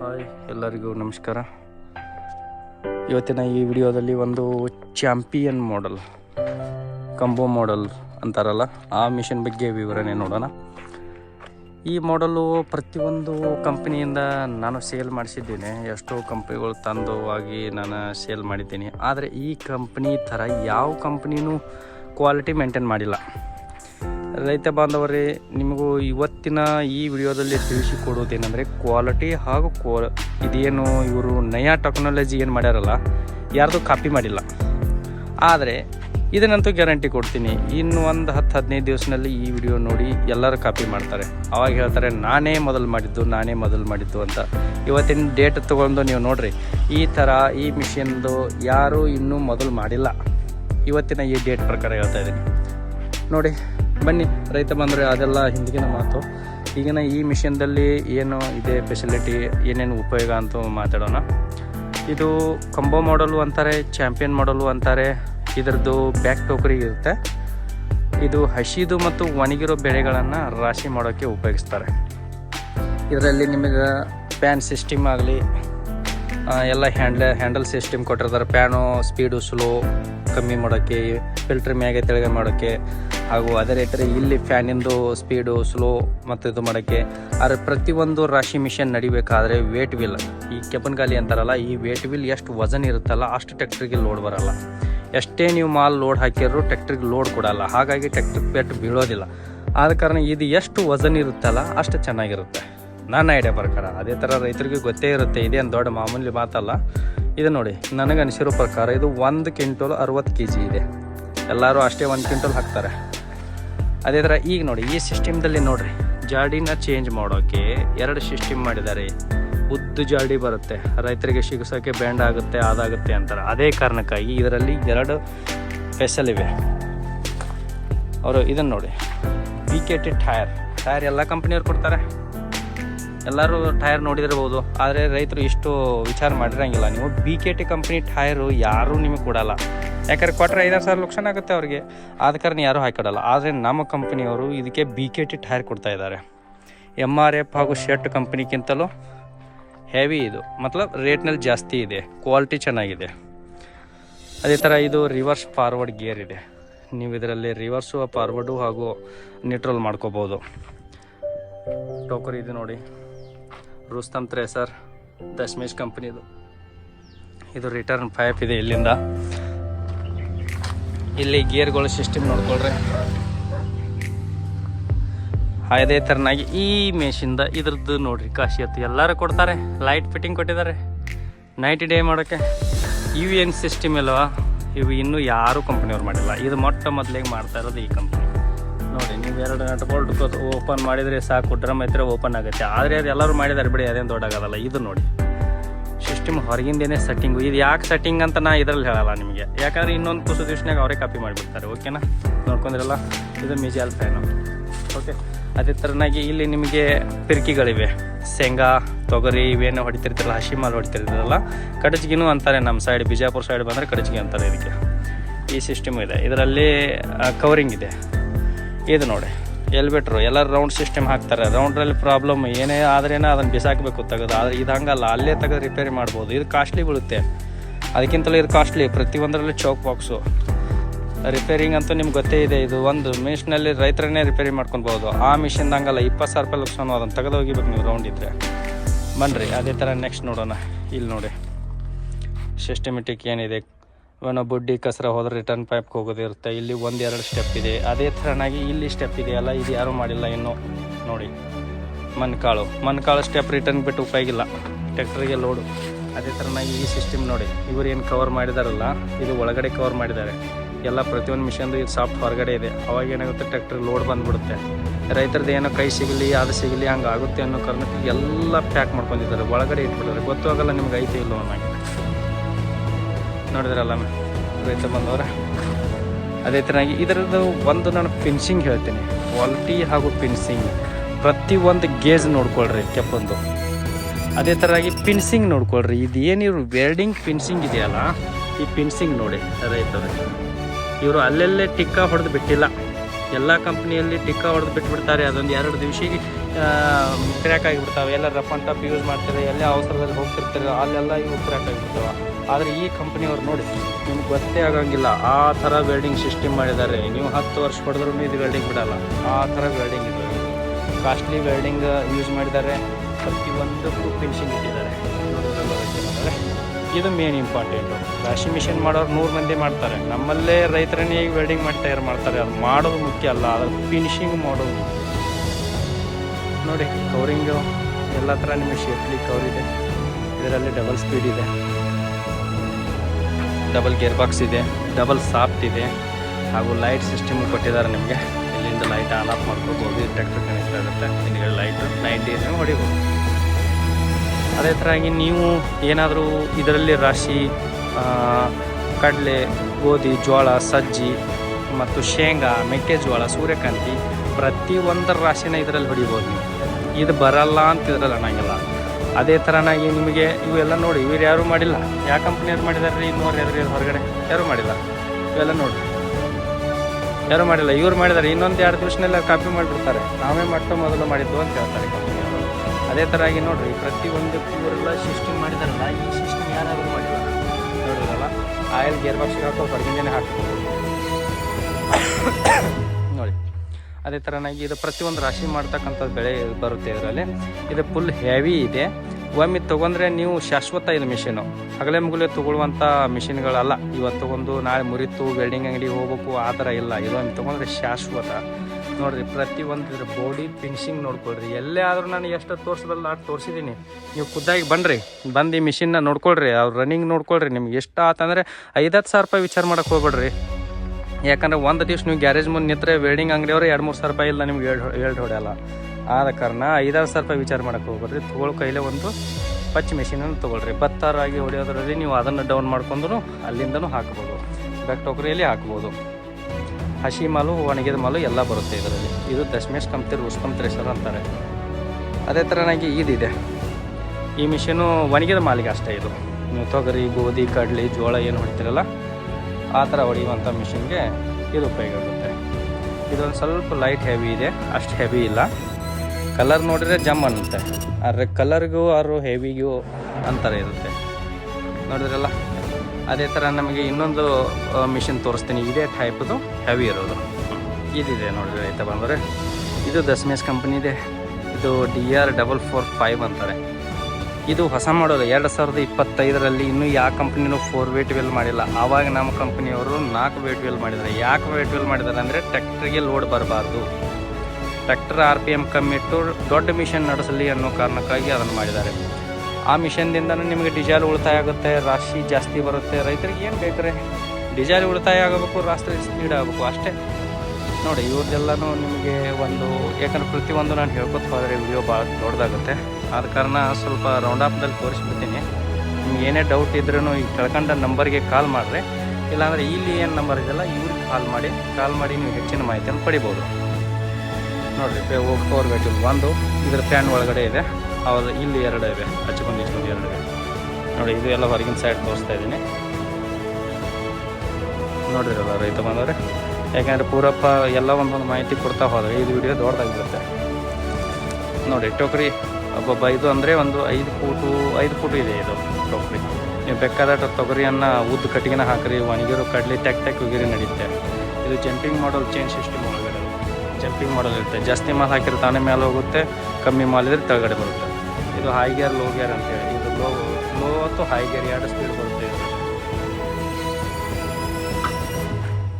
Hi, ಎಲ್ಲರಿಗೂ ನಮಸ್ಕಾರ. ಇವತ್ತಿನ ಈ ವಿಡಿಯೋದಲ್ಲಿ ಒಂದು ಚಾಂಪಿಯನ್ ಮಾಡೆಲ್ ಕಂಬೋ ಮಾಡೆಲ್ ಅಂತಾರಲ್ಲ, ಆ ಮಿಷನ್ ಬಗ್ಗೆ ವಿವರಣೆ ನೋಡೋಣ. ಈ ಮಾಡಲು ಪ್ರತಿಯೊಂದು ಕಂಪ್ನಿಯಿಂದ ನಾನು ಸೇಲ್ ಮಾಡಿಸಿದ್ದೇನೆ. ಎಷ್ಟೋ ಕಂಪ್ನಿಗಳು ತಂದು ಆಗಿ ನಾನು ಸೇಲ್ ಮಾಡಿದ್ದೀನಿ. ಆದರೆ ಈ ಕಂಪ್ನಿ ಥರ ಯಾವ ಕಂಪ್ನಿನೂ ಕ್ವಾಲಿಟಿ ಮೇಂಟೈನ್ ಮಾಡಿಲ್ಲ. ರೈತ ಬಾಂಧವರೇ, ನಿಮಗೂ ಇವತ್ತಿನ ಈ ವಿಡಿಯೋದಲ್ಲಿ ತಿಳಿಸಿಕೊಡುವುದೇನೆಂದರೆ ಕ್ವಾಲಿಟಿ ಹಾಗೂ ಕ್ವ ಇದೇನು ಇವರು ನಯಾ ಟೆಕ್ನಾಲಜಿ ಏನು ಮಾಡ್ಯಾರಲ್ಲ, ಯಾರ್ದು ಕಾಪಿ ಮಾಡಿಲ್ಲ. ಆದರೆ, ಇದನ್ನಂತೂ ಗ್ಯಾರಂಟಿ ಕೊಡ್ತೀನಿ, ಇನ್ನು ಒಂದು ಹತ್ತು ಹದಿನೈದು ದಿವಸದಲ್ಲಿ ಈ ವಿಡಿಯೋ ನೋಡಿ ಎಲ್ಲರೂ ಕಾಪಿ ಮಾಡ್ತಾರೆ. ಅವಾಗ ಹೇಳ್ತಾರೆ, ನಾನೇ ಮೊದಲು ಮಾಡಿದ್ದು, ನಾನೇ ಮೊದಲು ಮಾಡಿದ್ದು ಅಂತ. ಇವತ್ತಿನ ಡೇಟ್ ತೊಗೊಂಡು ನೀವು ನೋಡಿರಿ, ಈ ಥರ ಈ ಮಿಷಿನ್ದು ಯಾರೂ ಇನ್ನೂ ಮೊದಲು ಮಾಡಿಲ್ಲ. ಇವತ್ತಿನ ಈ ಡೇಟ್ ಪ್ರಕಾರ ಹೇಳ್ತಾ ಇದ್ದೀನಿ. ನೋಡಿ ಬನ್ನಿ, ರೈತ ಬಂದರೆ ಅದೆಲ್ಲ ಹಿಂದಿಗಿನ ಮಾತು. ಈಗಿನ ಈ ಮಿಷನ್ದಲ್ಲಿ ಏನು ಇದೆ ಫೆಸಿಲಿಟಿ ಏನೇನು ಉಪಯೋಗ ಅಂತ ಮಾತಾಡೋಣ. ಇದು ಕಂಬೋ ಮಾಡಲು ಅಂತಾರೆ ಚಾಂಪಿಯನ್ ಮಾಡಲು ಅಂತಾರೆ. ಇದರದ್ದು ಬ್ಯಾಕ್ ಟೋಕರಿ ಇರುತ್ತೆ. ಇದು ಹಸಿದು ಮತ್ತು ಒಣಗಿರೋ ಬೆಳೆಗಳನ್ನು ರಾಶಿ ಮಾಡೋಕ್ಕೆ ಉಪಯೋಗಿಸ್ತಾರೆ. ಇದರಲ್ಲಿ ನಿಮಗೆ ಪ್ಯಾನ್ ಸಿಸ್ಟಮ್ ಆಗಲಿ ಎಲ್ಲ ಹ್ಯಾಂಡ್ಲ ಹ್ಯಾಂಡಲ್ ಸಿಸ್ಟಮ್ ಕೊಟ್ಟಿರ್ತಾರೆ? ಪ್ಯಾನು ಸ್ಪೀಡು ಸ್ಲೋ ಕಮ್ಮಿ ಮಾಡೋಕ್ಕೆ ಫಿಲ್ಟ್ರ್ ಮ್ಯಾಗೆ ತೆಳಗೆ ಮಾಡೋಕ್ಕೆ ಹಾಗೂ ಅದೇ ರೀತಿ ಇಲ್ಲಿ ಫ್ಯಾನಿಂದು ಸ್ಪೀಡು ಸ್ಲೋ ಮತ್ತು ಇದು ಮಾಡೋಕ್ಕೆ ಆದರೆ ಪ್ರತಿಯೊಂದು ರಾಶಿ ಮಿಷನ್ ನಡಿಬೇಕಾದ್ರೆ ವೇಟ್ ವಿಲ್ ಈ ಕೆಪನ್ಗಾಲಿ ಅಂತಾರಲ್ಲ, ಈ ವೇಟ್ ವಿಲ್ ಎಷ್ಟು ವಜನ್ ಇರುತ್ತಲ್ಲ, ಅಷ್ಟು ಟ್ಯಾಕ್ಟ್ರಿಗೆ ಲೋಡ್ ಬರಲ್ಲ. ಎಷ್ಟೇ ನೀವು ಮಾಲ್ ಲೋಡ್ ಹಾಕಿದ್ರು ಟ್ಯಾಕ್ಟ್ರಿಗೆ ಲೋಡ್ ಕೊಡಲ್ಲ. ಹಾಗಾಗಿ ಟ್ಯಾಕ್ಟ್ರಿಗೆ ಪೆಟ್ಟು ಬೀಳೋದಿಲ್ಲ. ಆದ ಕಾರಣ ಇದು ಎಷ್ಟು ವಜನ್ ಇರುತ್ತಲ್ಲ, ಅಷ್ಟು ಚೆನ್ನಾಗಿರುತ್ತೆ. ನನ್ನ ಐಡಿಯಾ ಪ್ರಕಾರ, ಅದೇ ಥರ ರೈತರಿಗೆ ಗೊತ್ತೇ ಇರುತ್ತೆ ಇದೇನು ದೊಡ್ಡ ಮಾಮೂಲಿ ಮಾತಲ್ಲ. ಇದು ನೋಡಿ, ನನಗೆ ಅನಿಸಿರೋ ಪ್ರಕಾರ ಇದು ಒಂದು ಕ್ವಿಂಟಲ್ ಅರುವತ್ತು ಕೆ ಜಿ ಇದೆ. ಎಲ್ಲರೂ ಅಷ್ಟೇ ಒಂದು ಕ್ವಿಂಟಲ್ ಹಾಕ್ತಾರೆ. ಅದೇ ಥರ ಈಗ ನೋಡಿ, ಈ ಸಿಸ್ಟಮ್ದಲ್ಲಿ ನೋಡಿರಿ, ಜಾಡಿನ ಚೇಂಜ್ ಮಾಡೋಕ್ಕೆ ಎರಡು ಸಿಸ್ಟಮ್ ಮಾಡಿದ್ದಾರೆ. ಉದ್ದು ಜಾಡಿ ಬರುತ್ತೆ, ರೈತರಿಗೆ ಸಿಗಿಸೋಕ್ಕೆ ಬ್ಯಾಂಡ್ ಆಗುತ್ತೆ, ಅದಾಗುತ್ತೆ ಅಂತಾರೆ. ಅದೇ ಕಾರಣಕ್ಕಾಗಿ ಇದರಲ್ಲಿ ಎರಡು ಸ್ಪೆಷಲ್ ಇವೆ. ಅವರು ಇದನ್ನು ನೋಡಿ B K T tyre tyre ಎಲ್ಲ ಕಂಪ್ನಿಯವ್ರು ಕೊಡ್ತಾರೆ. ಎಲ್ಲರೂ ಟೈರ್ ನೋಡಿದಿರ್ಬೋದು, ಆದರೆ ರೈತರು ಇಷ್ಟು ವಿಚಾರ ಮಾಡಿರಂಗಿಲ್ಲ. ನೀವು B K T company tyre ಯಾರೂ ನಿಮಗೆ ಕೊಡಲ್ಲ. ಯಾಕಂದ್ರೆ ಕೊಟ್ಟರೆ ಐದಾರು ಸಾವಿರ ಲಕ್ಷಣ ಆಗುತ್ತೆ ಅವ್ರಿಗೆ. ಆದ ಕಾರಣ ಯಾರೂ ಹಾಕಿಡಲ್ಲ ಆದರೆ ನಮ್ಮ ಕಂಪ್ನಿಯವರು ಇದಕ್ಕೆ ಬಿ ಕೆ ಟಿ ಟೈರ್ ಕೊಡ್ತಾ ಇದ್ದಾರೆ. ಎಂ ಆರ್ ಎಫ್ ಹಾಗೂ ಶರ್ಟ್ ಕಂಪ್ನಿಗಿಂತಲೂ ಹೆವಿ ಇದು. ಮತ್ಲಬ್ ರೇಟ್ನಲ್ಲಿ ಜಾಸ್ತಿ ಇದೆ. ಕ್ವಾಲಿಟಿ ಚೆನ್ನಾಗಿದೆ. ಅದೇ ಥರ ಇದು ರಿವರ್ಸ್ ಫಾರ್ವರ್ಡ್ ಗೇರ್ ಇದೆ. ನೀವು ಇದರಲ್ಲಿ ರಿವರ್ಸು ಫಾರ್ವರ್ಡು ಹಾಗೂ ನ್ಯೂಟ್ರಲ್ ಮಾಡ್ಕೋಬೋದು. ಟೋಕರ್ ಇದು ನೋಡಿ. ರುಸ್ತಮ್ ತ್ರೇಸರ್ ದಶ್ಮೇಶ್ ಕಂಪ್ನಿದು ಇದು ರಿಟರ್ನ್ ಪೈಪ್ ಇದೆ ಇಲ್ಲಿಂದ. ಇಲ್ಲಿ ಗೇರ್ಗಳು ಸಿಸ್ಟಮ್ ನೋಡ್ಕೊಳ್ರಿ. ಅದೇ ಥರನಾಗಿ ಈ ಮೇಶಿಂದ ಇದ್ರದ್ದು ನೋಡ್ರಿ ಕಾಶಿಯತ್ತು ಎಲ್ಲರೂ ಕೊಡ್ತಾರೆ ಲೈಟ್ ಫಿಟ್ಟಿಂಗ್ ಕೊಟ್ಟಿದ್ದಾರೆ. ನೈಟ್ ಡೇ ಮಾಡೋಕ್ಕೆ ಇವು ಏನು ಸಿಸ್ಟಮ್ ಇಲ್ವಾ? ಇವು ಇನ್ನೂ ಯಾರೂ ಕಂಪ್ನಿಯವ್ರು ಮಾಡಿಲ್ಲ. ಇದು ಮೊಟ್ಟ ಮೊದಲಿಗೆ ಮಾಡ್ತಾ ಇರೋದು ಈ ಕಂಪ್ನಿ ನೋಡಿ, ನೀವು ಎರಡು ನಟ್ ಬೋಲ್ಟ್ ಓಪನ್ ಮಾಡಿದರೆ ಸಾಕು ಡ್ರಮ್ ಐತ್ರೆ ಓಪನ್ ಆಗುತ್ತೆ. ಆದರೆ ಅದು ಎಲ್ಲರೂ ಮಾಡಿದ್ದಾರೆ ಬಿಡಿ, ಅದೇನು ದೊಡ್ಡಾಗಲ್ಲ ಇದು ನೋಡಿ ಸಿಸ್ಟಮ್ ಹೊರಗಿಂದೇನೆ ಸೆಟ್ಟಿಂಗು ಇದು ಯಾಕೆ ಸೆಟ್ಟಿಂಗ್ ಅಂತ ನಾ ಇದ್ರಲ್ಲಿ ಹೇಳಲ್ಲ ನಿಮಗೆ. ಯಾಕಂದರೆ ಇನ್ನೊಂದು ಕುಸು ದಿವ್ಸನಾಗ ಅವರೇ ಕಾಪಿ ಮಾಡಿಬಿಡ್ತಾರೆ ಓಕೆನಾ ನೋಡ್ಕೊಂಡ್ರಲ್ಲ, ಇದು ಮಿಜಾಲ್ ಫ್ಯಾನು ಓಕೆ ಅದೇ ಥರನಾಗಿ ಇಲ್ಲಿ ನಿಮಗೆ ಪಿರ್ಕಿಗಳಿವೆ. ಶೇಂಗಾ, ತೊಗರಿ, ಇವೇನು ಹೊಡಿತಿರ್ತಿರಲ್ಲ, ಹಸಿ ಮಾಲ್ ಹೊಡಿತಿರ್ತಿರಲ್ಲ ಕಡಚ್ಗಿನೂ ಅಂತಾರೆ ನಮ್ಮ ಸೈಡ್ ಬಿಜಾಪುರ ಸೈಡ್ ಬಂದರೆ ಕಡಚಿಗೆ ಅಂತಾರೆ ಇದಕ್ಕೆ. ಈ ಸಿಸ್ಟಮ್ ಇದೆ. ಇದರಲ್ಲಿ ಕವರಿಂಗ್ ಇದೆ. ಇದು ನೋಡಿ ಎಲ್ಬಿಟ್ರು ಎಲ್ಲರೂ ರೌಂಡ್ ಸಿಸ್ಟಮ್ ಹಾಕ್ತಾರೆ. ರೌಂಡ್ರಲ್ಲಿ ಪ್ರಾಬ್ಲಮ್ ಏನೇ ಆದ್ರೇನೋ ಅದನ್ನು ಬಿಸಾಕಬೇಕು ತೆಗೆದು. ಆದರೆ ಇದು ಹಂಗಲ್ಲ, ಅಲ್ಲೇ ತೆಗೆದು ರಿಪೇರಿ ಮಾಡ್ಬೋದು. ಇದು ಕಾಸ್ಟ್ಲಿ ಬೀಳುತ್ತೆ. ಅದಕ್ಕಿಂತಲೂ ಇದು ಕಾಸ್ಟ್ಲಿ ಪ್ರತಿಯೊಂದರಲ್ಲಿ ಚೌಕ್ ಬಾಕ್ಸು ರಿಪೇರಿಂಗ್ ಅಂತೂ ನಿಮ್ಗೆ ಗೊತ್ತೇ ಇದೆ, ಇದು ಒಂದು ಮಿಷಿನಲ್ಲಿ ರೈತರನ್ನೇ ರಿಪೇರಿ ಮಾಡ್ಕೊಬೋದು ಆ ಮಿಷಿನ್ ಹಂಗಲ್ಲ, ಇಪ್ಪತ್ತು ಸಾವಿರ ರೂಪಾಯಿ ಲಕ್ಷ ಅದನ್ನು ತೆಗೆದು ಹೋಗಿಬೇಕು ನೀವು ರೌಂಡ್ ಇದ್ದರೆ ಬನ್ನಿರಿ ಅದೇ ಥರ ನೆಕ್ಸ್ಟ್ ನೋಡೋಣ. ಇಲ್ಲಿ ನೋಡಿ ಸಿಸ್ಟಮೆಟಿಕ್ ಏನಿದೆ ಇವನು ಬುಡ್ಡಿ ಕಸರ ಹೋದ್ರೆ ರಿಟರ್ನ್ ಪೈಪ್ಗೆ ಹೋಗೋದಿರುತ್ತೆ ಇಲ್ಲಿ ಒಂದು ಎರಡು ಸ್ಟೆಪ್ ಇದೆ. ಅದೇ ಥರನಾಗಿ ಇಲ್ಲಿ ಸ್ಟೆಪ್ ಇದೆಯಲ್ಲ, ಇದು ಯಾರೂ ಮಾಡಿಲ್ಲ ಇನ್ನೂ? ನೋಡಿ ಮಣ್ಕಾಳು ಮಣ್ಕಾಳು ಸ್ಟೆಪ್ ರಿಟರ್ನ್ ಬಿಟ್ಟು ಉಪಯೋಗಿಲ್ಲ. ಟ್ಯಾಕ್ಟ್ರಿಗೆ ಲೋಡು ಅದೇ ಥರನಾಗಿ ಈ ಸಿಸ್ಟಮ್ ನೋಡಿ. ಇವರು ಏನು ಕವರ್ ಮಾಡಿದಾರಲ್ಲ, ಇದು ಒಳಗಡೆ ಕವರ್ ಮಾಡಿದ್ದಾರೆ. ಎಲ್ಲ ಪ್ರತಿಯೊಂದು ಮಿಷನ್ದು ಇದು ಸಾಫ್ಟ್ ಹೊರಗಡೆ ಇದೆ. ಅವಾಗ ಏನಾಗುತ್ತೆ ಟ್ರ್ಯಾಕ್ಟ್ರಿಗೆ ಲೋಡ್ ಬಂದುಬಿಡುತ್ತೆ. ರೈತರದ್ದು ಏನೋ ಕೈ ಸಿಗಲಿ ಅದು ಸಿಗಲಿ ಹಂಗೆ ಆಗುತ್ತೆ ಅನ್ನೋ ಕಾರಣಕ್ಕೆ ಎಲ್ಲ ಪ್ಯಾಕ್ ಮಾಡ್ಕೊಂಡಿದ್ದಾರೆ. ಒಳಗಡೆ ಇಟ್ಬಿಟ್ಟಿದ್ದಾರೆ. ಗೊತ್ತಾಗಲ್ಲ ನಿಮ್ಗೆ ಐತೆ ಇಲ್ಲೋ ಅನ್ನೋಂಗೆ. ನೋಡಿದ್ರಲ್ಲ ರೈತ ಬಂದವರ? ಅದೇ ಥರನಾಗಿ ಇದರದ್ದು ಒಂದು ನಾನು ಫಿನಿಶಿಂಗ್ ಹೇಳ್ತೀನಿ. ಕ್ವಾಲಿಟಿ ಹಾಗೂ ಫಿನಿಶಿಂಗ್. ಒಂದು ಗೇಜ್ ನೋಡ್ಕೊಳ್ರಿ ಕೆಪ್ಪೊಂದು. ಅದೇ ಥರವಾಗಿ ಪಿನ್ಸಿಂಗ್ ನೋಡ್ಕೊಳ್ರಿ. ಇದು ಏನಿವ್ರು ವೆಲ್ಡಿಂಗ್ ಪಿನ್ಸಿಂಗ್ ಇದೆಯಲ್ಲ, ಈ ಪಿನ್ಸಿಂಗ್ ನೋಡಿ ರೈತರು ಇವರು ಅಲ್ಲೆಲ್ಲೇ ಟಿಕ್ಕ ಹೊಡೆದು ಬಿಟ್ಟಿಲ್ಲ. ಎಲ್ಲ ಕಂಪ್ನಿಯಲ್ಲಿ ಟಿಕ್ಕ ಹೊಡೆದು ಬಿಟ್ಬಿಡ್ತಾರೆ. ಅದೊಂದು ಎರಡು ದಿವಸಿಗೆ ಕ್ರ್ಯಾಕ್ ಆಗಿಬಿಡ್ತಾವೆ. ಎಲ್ಲ ರಫ್ ಆ್ಯಂಡ್ ಟಫ್ ಯೂಸ್ ಮಾಡ್ತಾರೆ. ಎಲ್ಲ ಅವಸರದಲ್ಲಿ ಹೋಗ್ತಿರ್ತಾರೆ, ಅಲ್ಲೆಲ್ಲ ಇವು ಕ್ರ್ಯಾಕ್ ಆಗಿಬಿಡ್ತಾವೆ. ಆದರೆ ಈ ಕಂಪ್ನಿಯವ್ರು ನೋಡಿ, ನಿಮ್ಗೆ ಗೊತ್ತೇ ಆಗೋಂಗಿಲ್ಲ. ಆ ಥರ ವೆಲ್ಡಿಂಗ್ ಸಿಸ್ಟಮ್ ಮಾಡಿದ್ದಾರೆ. ನೀವು ಹತ್ತು ವರ್ಷ ಹೊಡೆದ್ರೂ ಇದು ವೆಲ್ಡಿಂಗ್ ಬಿಡೋಲ್ಲ. ಆ ಥರ ವೆಲ್ಡಿಂಗ್ ಇದೆ ಕಾಸ್ಟ್ಲಿ ವೆಲ್ಡಿಂಗ್ ಯೂಸ್ ಮಾಡಿದ್ದಾರೆ. ಪ್ರತಿಯೊಂದಕ್ಕೂ ಫಿನಿಶಿಂಗ್ ಇಟ್ಟಿದ್ದಾರೆ. ಇದು ಮೇನ್ ಇಂಪಾರ್ಟೆಂಟು ವಾಷಿಂಗ್ ಮಿಷಿನ್ ಮಾಡೋರು ನೂರು ಮಂದಿ ಮಾಡ್ತಾರೆ. ನಮ್ಮಲ್ಲೇ ರೈತರನ್ನೇ ಈಗ ವೆಲ್ಡಿಂಗ್ ಮಾಡಿ ತಯಾರು ಮಾಡ್ತಾರೆ. ಅದು ಮಾಡೋದು ಮುಖ್ಯ ಅಲ್ಲ ಅದ್ರ ಫಿನಿಶಿಂಗ್ ಮಾಡೋದು ನೋಡಿ ಕವರಿಂಗು ಎಲ್ಲ ಥರ ನಿಮಗೆ ಶೇಪ್ಲಿ ಕವರ್ ಇದೆ. ಇದರಲ್ಲಿ ಡಬಲ್ ಸ್ಪೀಡ್ ಇದೆ. ಡಬಲ್ ಗೇರ್ ಬಾಕ್ಸ್ ಇದೆ ಡಬಲ್ ಸಾಫ್ಟ್ ಇದೆ, ಹಾಗೂ ಲೈಟ್ ಸಿಸ್ಟಮ್ ಕೊಟ್ಟಿದ್ದಾರೆ ನಿಮಗೆ. ಇಲ್ಲಿಂದ ಲೈಟ್ ಆನ್ ಆಫ್ ಮಾಡ್ಕೋಬೋದು ಟ್ರ್ಯಾಕ್ಟರ್ ಕನೆಕ್ಟ್ ಆಗುತ್ತೆ. ಹಿಂದ್ಗಡೆ ಲೈಟು ನೈಟ್ ಡೇಸ್ ಹೊಡಿಬೋದು. ಅದೇ ಥರವಾಗಿ ನೀವು ಏನಾದರೂ ಇದರಲ್ಲಿ ರಾಶಿ ಕಡಲೆ, ಗೋಧಿ ಜೋಳ ಸಜ್ಜಿ ಮತ್ತು ಶೇಂಗಾ, ಮೆಕ್ಕೆಜೋಳ, ಸೂರ್ಯಕಾಂತಿ ಪ್ರತಿಯೊಂದರ ರಾಶಿನ ಇದರಲ್ಲಿ ಹೊಡಿಬೋದು ಇದು ಬರಲ್ಲ ಅಂತ ಇದ್ರಲ್ಲ ಅನ್ನೋಂಗಿಲ್ಲ. ಅದೇ ಥರನಾಗಿ ನಿಮಗೆ ಇವೆಲ್ಲ ನೋಡಿ, ಇವ್ರು ಯಾರು ಮಾಡಿಲ್ಲ. ಯಾವ ಕಂಪ್ನಿಯವ್ರು ಮಾಡಿದಾರೆ ರೀ, ಇನ್ನೂರು ಎದುರು ಹೊರಗಡೆ? ಯಾರು ಮಾಡಿಲ್ಲ. ಇವೆಲ್ಲ ನೋಡಿ. ಯಾರು ಮಾಡಿಲ್ಲ. ಇವ್ರು ಮಾಡಿದ್ದಾರೆ ಇನ್ನೊಂದು ಎರಡು ದಿವಸನೆಲ್ಲ ಕಾಪಿ ಮಾಡಿಬಿಡ್ತಾರೆ. ನಾವೇ ಮೊಟ್ಟ ಮೊದಲು ಮಾಡಿದ್ದು ಅಂತ ಹೇಳ್ತಾರೆ. ಕಂಪ್ನಿಯವರು ಥರ ಆಗಿ ನೋಡ್ರಿ ಪ್ರತಿಯೊಂದಕ್ಕೂ ಇವರೆಲ್ಲ ಸಿಸ್ಟಮ್ ಮಾಡಿದಾರಲ್ಲ, ಈ ಸಿಸ್ಟಮ್ ಯಾರಾದರೂ ಮಾಡಿಲ್ಲ ನೋಡಿದ್ರಲ್ಲ ಆಯಿಲ್ ಗೇರ್ ಬಾಕ್ಸ್ಗೆ ಹಾಕೋ ಹೊರಗಿಂದನೇ ಹಾಕ್ಬೋದು ನೋಡಿ, ಅದೇ ಥರನಾಗಿ ಇದು ಪ್ರತಿಯೊಂದು ರಾಶಿ ಮಾಡ್ತಕ್ಕಂಥ ಬೆಳೆ ಬರುತ್ತೆ ಇದರಲ್ಲಿ. ಇದು ಫುಲ್ ಹೆವಿ ಇದೆ. ಒಮ್ಮೆ ತೊಗೊಂಡ್ರೆ ನೀವು ಶಾಶ್ವತ ಇದು ಮಿಷಿನು ಹಗಲೆ ಮುಗಲೆ ತೊಗೊಳ್ಳುವಂಥ ಮಿಷಿನ್ಗಳಲ್ಲ ಇವತ್ತು ತಗೊಂಡು ನಾಳೆ ಮುರಿತು ವೆಲ್ಡಿಂಗ್ ಅಂಗಡಿಗೆ ಹೋಗ್ಬೇಕು, ಆ ಥರ ಇಲ್ಲ. ಇದೊಂದು ತೊಗೊಂಡ್ರೆ ಶಾಶ್ವತ. ನೋಡ್ರಿ, ಪ್ರತಿ ಇದ್ರ ಬಾಡಿ ಫಿನಿಶಿಂಗ್ ನೋಡ್ಕೊಳ್ರಿ. ಎಲ್ಲೇ ಆದರೂ ನಾನು ಎಷ್ಟು ತೋರ್ಸದಲ್ಲ, ಅಷ್ಟು ತೋರಿಸಿದ್ದೀನಿ ನೀವು ಖುದ್ದಾಗಿ ಬನ್ನಿರಿ ಬಂದು ಈ ಮಿಷಿನ್ನ ನೋಡ್ಕೊಳ್ರಿ, ಅವ್ರು ರನ್ನಿಂಗ್ ನೋಡ್ಕೊಳ್ರಿ. ನಿಮ್ಗೆ ಎಷ್ಟು ಆತಂದ್ರೆ ಐದತ್ತು ಸಾವಿರ ರೂಪಾಯಿ ವಿಚಾರ ಮಾಡೋಕೆ ಹೋಗ್ಬೇಡ್ರಿ. ಯಾಕಂದ್ರೆ ಒಂದು ದಿವ್ಸ ನೀವು ಗ್ಯಾರೇಜ್ ಮುಂದೆ ನಿಂತರೆ ವೆಲ್ಡಿಂಗ್ ಅಂಗಡಿಯವರು ಎರಡು ಮೂರು ಸಾವಿರ ರೂಪಾಯಿ ಇಲ್ಲ ನಿಮ್ಗೆ ಹೇಳಿ ಹೇಳಿ ಹೊಡೆಯಲ್ಲ. ಆದ ಕಾರಣ ಐದಾರು ಸಾವಿರ ರೂಪಾಯಿ ವಿಚಾರ ಮಾಡೋಕೆ ಹೋಗ್ಬೇಡ್ರಿ. ತೊಗೊಳ್ ಕೈಲೇ ಒಂದು ಪಚ್ಚ ಮೆಷಿನನ್ನು ತೊಗೊಳ್ರಿ. ಭತ್ತಾರಾಗಿ ಹೊಡೆಯೋದ್ರಲ್ಲಿ ನೀವು ಅದನ್ನು ಡೌನ್ ಮಾಡ್ಕೊಂಡ್ರು ಅಲ್ಲಿಂದನೂ ಹಾಕ್ಬೋದು. ಬ್ಯಾಕ್ ಟೋಕರಿಯಲ್ಲಿ ಹಾಕ್ಬೋದು. ಹಸಿ ಮಾಲು, ಒಣಗಿದ ಮಾಲು ಎಲ್ಲ ಬರುತ್ತೆ ಇದರಲ್ಲಿ. ಇದು ದಶಮೇಶ್ ಕಂಪ್ತಿ ರುಸ್ತಮ್ ಸರ್ ಅಂತಾರೆ. ಅದೇ ಥರನಾಗಿ ಇದಿದೆ. ಈ ಮಿಷಿನು ಒಣಗಿದ ಮಾಲಿಗೆ ಅಷ್ಟೇ ಇದು. ನೀವು ತೊಗರಿ, ಗೋಧಿ, ಕಡಲೆ, ಜೋಳ ಏನು ಹೊಡಿತೀರಲ್ಲ, ಆ ಥರ ಹೊಡೆಯುವಂಥ ಮಿಷಿನ್ಗೆ ಇದು ಉಪಯೋಗ ಆಗುತ್ತೆ. ಇದೊಂದು ಸ್ವಲ್ಪ ಲೈಟ್ ಹೆವಿ ಇದೆ, ಅಷ್ಟು ಹೆವಿ ಇಲ್ಲ. ಕಲರ್ ನೋಡಿದರೆ ಜಮ್ ಅನ್ನುತ್ತೆ. ಆದರೆ ಕಲರ್ಗೂ ಅವರು ಹೆವಿಗೂ ಅಂತರ ಇರುತ್ತೆ. ನೋಡಿದ್ರಲ್ಲ? ಅದೇ ಥರ ನಮಗೆ ಇನ್ನೊಂದು ಮಿಷಿನ್ ತೋರಿಸ್ತೀನಿ. ಇದೇ ಟೈಪ್ದು ಹೆವಿ ಇರೋದು. ಇದಿದೆ ನೋಡಿದ್ರೆ ರೈತ ಬಂದರೆ. ಇದು ದಸ್ಮೇಸ್ ಕಂಪ್ನಿದೆ ಇದು. D R double four five ಅಂತಾರೆ. ಇದು ಹೊಸ ಮಾಡೋದು ಎರಡು ಸಾವಿರದ ಇಪ್ಪತ್ತೈದರಲ್ಲಿ ಇನ್ನೂ ಯಾವ ಕಂಪ್ನಿನೂ ಫೋರ್ ವೇಟ್ ವೆಲ್ ಮಾಡಿಲ್ಲ. ಆವಾಗ ನಮ್ಮ ಕಂಪ್ನಿಯವರು ನಾಲ್ಕು ವೇಟ್ ವೆಲ್ ಮಾಡಿದ್ದಾರೆ. ಯಾಕೆ ವೇಟ್ ವೆಲ್ ಮಾಡಿದ್ದಾರೆ ಅಂದರೆ ಟ್ರ್ಯಾಕ್ಟ್ರಿಗೆ ಲೋಡ್ ಬರಬಾರ್ದು. ಟ್ರ್ಯಾಕ್ಟರ್ ಆರ್ ಪಿ ಎಂ ಕಮ್ಮಿಟ್ಟು ದೊಡ್ಡ ಮಿಷನ್ ನಡೆಸಲಿ ಅನ್ನೋ ಕಾರಣಕ್ಕಾಗಿ ಅದನ್ನು ಮಾಡಿದ್ದಾರೆ. ಆ ಮಿಷನ್ದಿಂದನೂ ನಿಮಗೆ ಡಿಸೇಲ್ ಉಳಿತಾಯ ಆಗುತ್ತೆ, ರಾಶಿ ಜಾಸ್ತಿ ಬರುತ್ತೆ. ರೈತರಿಗೆ ಏನು ಬೇಕ್ರೆ? ಡಿಸೇಲ್ ಉಳಿತಾಯ ಆಗಬೇಕು ರಾಷ್ಟ್ರ ಸ್ಪೀಡ್ ಆಗಬೇಕು, ಅಷ್ಟೇ. ನೋಡಿ, ಇವ್ರದ್ದೆಲ್ಲನೂ ನಿಮಗೆ ಒಂದು, ಯಾಕಂದ್ರೆ ಪ್ರತಿಯೊಂದು ನಾನು ಹೇಳ್ಕೊತ ಹೋದರೆ ವಿಡಿಯೋ ಭಾಳ ದೊಡ್ಡದಾಗುತ್ತೆ. ಆದ ಕಾರಣ ಸ್ವಲ್ಪ ರೌಂಡ್ ಆಫ್ನಲ್ಲಿ ತೋರಿಸ್ಬಿಡ್ತೀನಿ. ನಿಮ್ಗೆ ಏನೇ ಡೌಟ್ ಇದ್ರೂ ಈ ಕೆಳ್ಕೊಂಡ ನಂಬರ್ಗೆ ಕಾಲ್ ಮಾಡಿರಿ. ಇಲ್ಲಾಂದರೆ ಇಲ್ಲಿ ಏನು ನಂಬರ್ ಇದೆಯಲ್ಲ, ಇವ್ರಿಗೆ ಕಾಲ್ ಮಾಡಿ ಕಾಲ್ ಮಾಡಿ ನೀವು ಹೆಚ್ಚಿನ ಮಾಹಿತಿಯನ್ನು ಪಡಿಬೋದು. ನೋಡಿರಿ ಫೋರ್ ವೇಟಿಲ್ ಒಂದು. ಇದ್ರ ಫ್ಯಾನ್ ಒಳಗಡೆ ಇದೆ. ಅವ್ರು ಇಲ್ಲಿ ಎರಡು ಇವೆ ಹಚ್ಕೊಂಡು ಇಚ್ಕೊಂಡು ಎರಡು ಇವೆ ನೋಡಿ, ಇದು ಎಲ್ಲ ಹೊರಗಿನ ಸೈಡ್ ತೋರಿಸ್ತಾ ಇದ್ದೀನಿ. ನೋಡಿರಲ್ಲ ರೈತ ಬಂದವ್ರೆ. ಯಾಕೆಂದರೆ ಪೂರಪ್ಪ ಎಲ್ಲ ಒಂದೊಂದು ಮಾಹಿತಿ ಕೊಡ್ತಾ ಹೋದರೆ ಇದು ವಿಡಿಯೋ ದೊಡ್ಡದಾಗಿರುತ್ತೆ. ನೋಡಿ, ಟೋಕ್ರಿ, ಒಬ್ಬೊಬ್ಬ ಇದು ಅಂದರೆ ಒಂದು ಐದು ಫೂಟು ಐದು ಫೂಟು ಇದೆ ಇದು ಟೋಕ್ರಿ. ನೀವು ಬೇಕಾದಷ್ಟು ತೊಗರಿಯನ್ನು ಉದ್ದು ಕಟ್ಟಿಗೆನ ಹಾಕ್ರಿ, ಒಣಗಿರು ಕಡಲೆ ಟ್ಯಾಕ್ ಟೆಕ್ ಉಗಿರಿ ನಡೆಯುತ್ತೆ ಇದು ಜಂಪಿಂಗ್ ಮಾಡಲ್ ಚೇಂಜ್ ಸಿಸ್ಟಮ್ ಒಳಗಡೆ. ಜಂಪಿಂಗ್ ಮಾಡಲ್ ಇರುತ್ತೆ. ಜಾಸ್ತಿ ಮಾಲ್ ಹಾಕಿದ್ರೆ ತಾನೇ ಮೇಲೆ ಹೋಗುತ್ತೆ, ಕಮ್ಮಿ ಮಾಲ್ ಇದ್ರೆ ಕೆಳಗಡೆ ಬರುತ್ತೆ. ಇದು ಹೈ ಗೇರ್ ಲೋ ಗೇರ್ ಅಂತೇಳಿ ಇದು ಲೋ ಲೋ ಮತ್ತು ಹೈ ಗೇರ್ ಎರಡು ಸ್ಪೀಡ್ ಬರುತ್ತೆ ಇದು.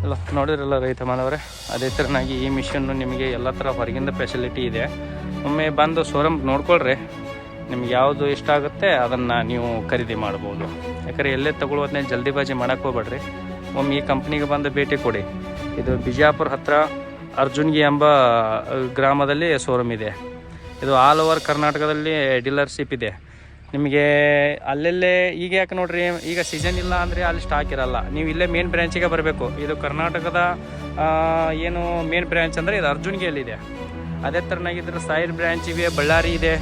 ಇಲ್ಲ ನೋಡಿದ್ರಲ್ಲ ರೈತ ಮಾನವರೇ, ಅದೇ ಥರನಾಗಿ ಈ ಮಿಷನ್ನು ನಿಮಗೆ ಎಲ್ಲ ಥರ ಹೊರಗಿಂದ ಫೆಸಿಲಿಟಿ ಇದೆ. ಒಮ್ಮೆ ಬಂದು ಶೋರೂಮ್ ನೋಡ್ಕೊಳ್ರಿ, ನಿಮ್ಗೆ ಯಾವುದು ಇಷ್ಟ ಆಗುತ್ತೆ, ಅದನ್ನು ನೀವು ಖರೀದಿ ಮಾಡ್ಬೋದು. ಯಾಕಂದರೆ ಎಲ್ಲೇ ತಗೊಳ್ಳೋದನ್ನೇ ಜಲ್ದಿಬಾಜಿ ಮಾಡೋಕ್ಕೆ ಹೋಗ್ಬೇಡ್ರಿ. ಒಮ್ಮೆ ಈ ಕಂಪ್ನಿಗೆ ಬಂದು ಭೇಟಿ ಕೊಡಿ. ಇದು ಬಿಜಾಪುರ ಹತ್ರ ಅರ್ಜುನ್ಗಿ ಎಂಬ ಗ್ರಾಮದಲ್ಲಿ ಶೋರೂಮ್ ಇದೆ. ಇದು ಆಲ್ ಓವರ್ ಕರ್ನಾಟಕದಲ್ಲಿ ಡೀಲರ್ಶಿಪ್ ಇದೆ. ನಿಮಗೆ ಅಲ್ಲಲ್ಲೇ ಈಗ ಯಾಕೆ ನೋಡ್ರಿ, ಈಗ ಸೀಸನ್ ಇಲ್ಲ ಅಂದರೆ ಅಲ್ಲಿ ಸ್ಟಾಕ್ ಇರಲ್ಲ. ನೀವು ಇಲ್ಲೇ ಮೇನ್ ಬ್ರ್ಯಾಂಚಿಗೆ ಬರಬೇಕು. ಇದು ಕರ್ನಾಟಕದ ಏನು ಮೇನ್ ಬ್ರ್ಯಾಂಚ್ ಅಂದರೆ ಇದು ಅರ್ಜುನ್ಗಿಯಲ್ಲಿದೆ. ಅದೇ ಥರನಾಗಿದ್ದರೆ ಸೈಡ್ ಬ್ರ್ಯಾಂಚ್ ಇವೆ, ಬಳ್ಳಾರಿ ಇದೆ,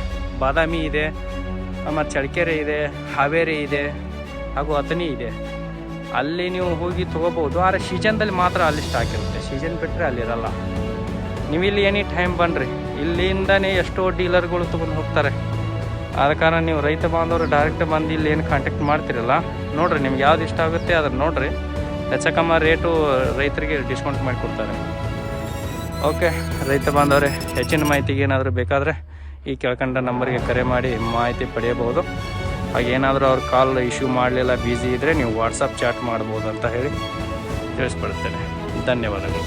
ಬಾದಾಮಿ ಇದೆ ಮತ್ತು ಚಳಕೆರೆ ಇದೆ, ಹಾವೇರಿ ಇದೆ, ಹಾಗೂ ಅಥನಿ ಇದೆ. ಅಲ್ಲಿ ನೀವು ಹೋಗಿ ತೊಗೋಬೋದು ಆದರೆ ಸೀಸನ್ದಲ್ಲಿ ಮಾತ್ರ ಅಲ್ಲಿ ಸ್ಟಾಕ್ ಇರುತ್ತೆ. ಸೀಸನ್ ಬಿಟ್ಟರೆ ಅಲ್ಲಿ ಇರಲ್ಲ. ನೀವು ಇಲ್ಲಿ ಎನಿ ಟೈಮ್ ಬನ್ನಿರಿ ಇಲ್ಲಿಂದನೇ ಎಷ್ಟೋ ಡೀಲರ್ಗಳು ತೊಗೊಂಡು ಹೋಗ್ತಾರೆ. ಆದ ಕಾರಣ ನೀವು ರೈತ ಬಾಂಧವರು ಡೈರೆಕ್ಟ್ ಬಂದು ಇಲ್ಲಿ ಏನು ಕಾಂಟ್ಯಾಕ್ಟ್ ಮಾಡ್ತಿರಲ್ಲ, ನೋಡಿರಿ ನಿಮ್ಗೆ ಯಾವ್ದು ಇಷ್ಟ ಆಗುತ್ತೆ ಅದನ್ನು ನೋಡಿರಿ. ಹೆಚ್ಚಕಮ್ಮ ರೇಟು ರೈತರಿಗೆ ಡಿಸ್ಕೌಂಟ್ ಮಾಡಿಕೊಡ್ತಾರೆ ಓಕೆ ರೈತ ಬಾಂಧವರೇ, ಹೆಚ್ಚಿನ ಮಾಹಿತಿಗೆ ಏನಾದರೂ ಬೇಕಾದರೆ ಈ ಕೆಳಕಂಡ ನಂಬರ್ಗೆ ಕರೆ ಮಾಡಿ ಮಾಹಿತಿ ಪಡೆಯಬಹುದು. ಹಾಗೇನಾದರೂ ಅವ್ರ ಕಾಲ್ ಇಶ್ಯೂ ಮಾಡಲಿಲ್ಲ ಬ್ಯುಸಿ ಇದ್ದರೆ ನೀವು ವಾಟ್ಸಪ್ ಚಾಟ್ ಮಾಡ್ಬೋದು ಅಂತ ಹೇಳಿ ತಿಳಿಸ್ಕೊಡ್ತೇನೆ ಧನ್ಯವಾದಗಳು.